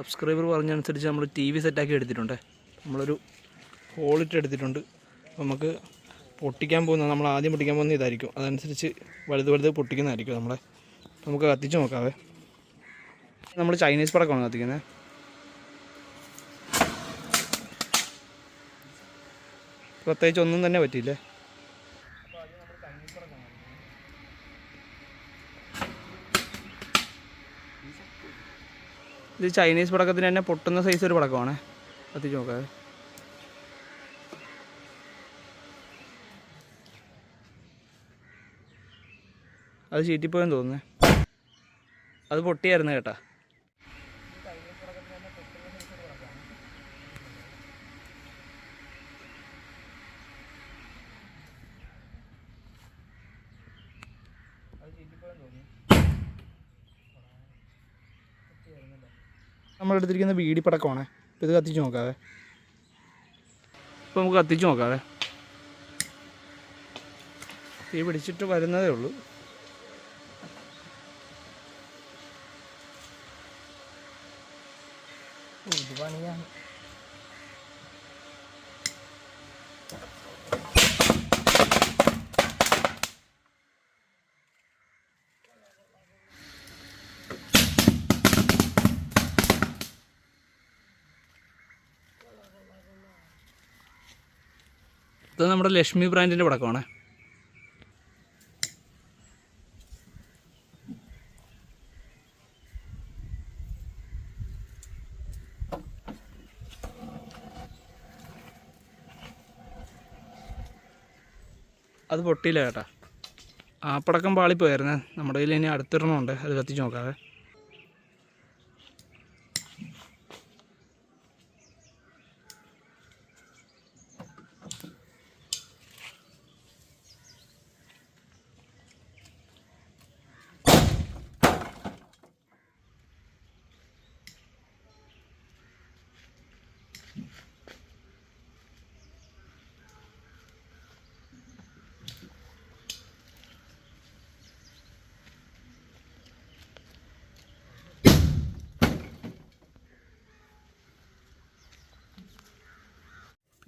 Subscriber പറഞ്ഞനുസരിച്ച് നമ്മൾ T V സെറ്റാക്കി എടുത്തിട്ടുണ്ട്. നമ്മളൊരു ഹോളിട്ട് എടുത്തിട്ടുണ്ട്. നമുക്ക് പൊട്ടിക്കാൻ പോകുന്ന നമ്മൾ ആദ്യം പൊട്ടിക്കാൻ പോകുന്ന ഇതായിരിക്കും. അതനുസരിച്ച് വലുത് വലുത് പൊട്ടിക്കുന്നതായിരിക്കും നമ്മളെ. നമുക്ക് കത്തിച്ച് നോക്കാവേ. നമ്മൾ ചൈനീസ് പടക്കമാണ് കത്തിക്കുന്നത് പ്രത്യേകിച്ച് ഒന്നും തന്നെ പറ്റിയില്ലേ? ഇത് ചൈനീസ് പടക്കത്തിന് തന്നെ പൊട്ടുന്ന സൈസ് ഒരു പടക്കമാണ്. കത്തിച്ച് നോക്കാതെ അത് ചീറ്റിപ്പോയെന്ന് തോന്നുന്നേ. അത് പൊട്ടിയായിരുന്നു കേട്ടാ. നമ്മൾ എടുത്തിരിക്കുന്ന വീടി പടക്കമാണ് ഇത് കത്തിച്ച് നോക്കാതെ ഇപ്പോൾ നമുക്ക് കത്തിച്ച് നോക്കാതെ തീ പിടിച്ചിട്ട് വരുന്നതേ ഉള്ളൂ. ഇത് പണിയാണ്. ഇത് നമ്മുടെ ലക്ഷ്മി ബ്രാൻഡിന്റെ പടക്കമാണ്. അത് പൊട്ടിയില്ല ചേട്ടാ ആ പടക്കം പാളിപ്പോയായിരുന്നേ. നമ്മുടെ കയ്യിൽ ഇനി അടുത്തിടണമുണ്ട്. അത് കത്തിച്ച് നോക്കാവേ.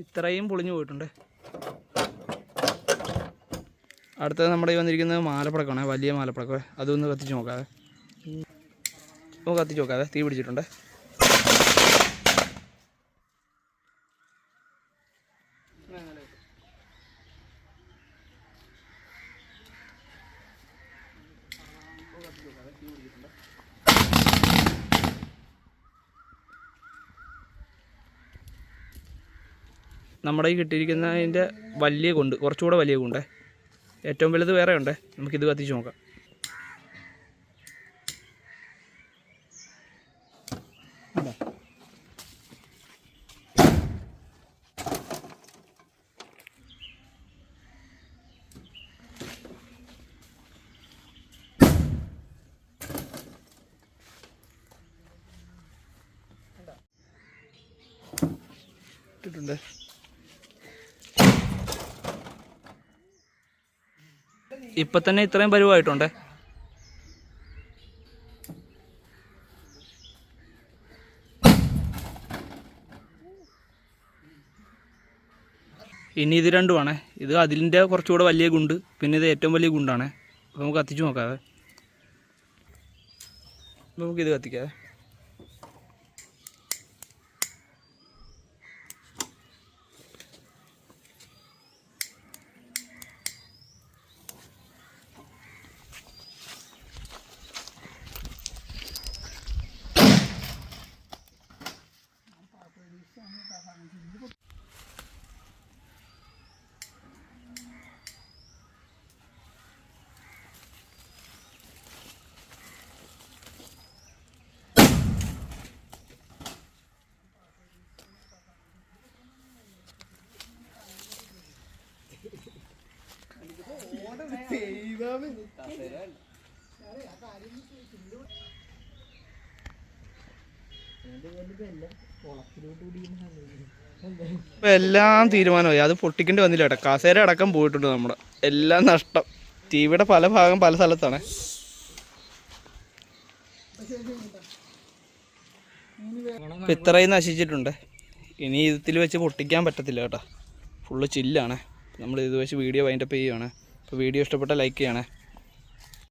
ഇത്രയും പൊളിഞ്ഞു പോയിട്ടുണ്ട്. അടുത്തത് നമ്മുടെ വന്നിരിക്കുന്നത് മാലപ്പടക്കമാണ്. വലിയ മാലപ്പടക്കം. അതൊന്ന് കത്തിച്ച് നോക്കാതെ ഒന്ന് കത്തിച്ച് നോക്കാതെ തീ പിടിച്ചിട്ടുണ്ട്. നമ്മുടെ ഈ കിട്ടിയിരിക്കുന്നതിന്റെ വലിയ കൊണ്ട് കുറച്ചുകൂടെ വലിയ കൊണ്ടേ ഏറ്റവും വലുത് വേറെ ഉണ്ടേ. നമുക്കിത് കത്തിച്ച് നോക്കാം. ഇട്ടിട്ടുണ്ട്. ഇപ്പൊ തന്നെ ഇത്രയും പരുവായിട്ടുണ്ട്? ഇനി ഇത് രണ്ടുമാണേ. ഇത് അതിന്റെ കുറച്ചുകൂടെ വലിയ ഗുണ്ട് പിന്നെ ഇത് ഏറ്റവും വലിയ ഗുണ്ടാണ്. അപ്പോൾ നമുക്ക് കത്തിച്ച് നോക്കാവേ. നമുക്കിത് കത്തിക്കാവേ. എല്ലാം തീരുമാനമായി. അത് പൊട്ടിക്കേണ്ടി വന്നില്ല കേട്ടോ. കസേര അടക്കം പോയിട്ടുണ്ട് നമ്മുടെ. എല്ലാം നഷ്ടം. ടിവിയുടെ പല ഭാഗം പല സ്ഥലത്താണ്. ഇത്രയും നശിച്ചിട്ടുണ്ട്. ഇനി ഇതിൽ വെച്ച് പൊട്ടിക്കാൻ പറ്റത്തില്ല കേട്ടോ. ഫുള്ള് ചില്ലാണ്. നമ്മൾ ഇത് വെച്ച് വീഡിയോ വൈൻഡപ്പ് ചെയ്യുകയാണ് അപ്പോൾ വീഡിയോ ഇഷ്ടപ്പെട്ട ലൈക്ക് ചെയ്യണേ.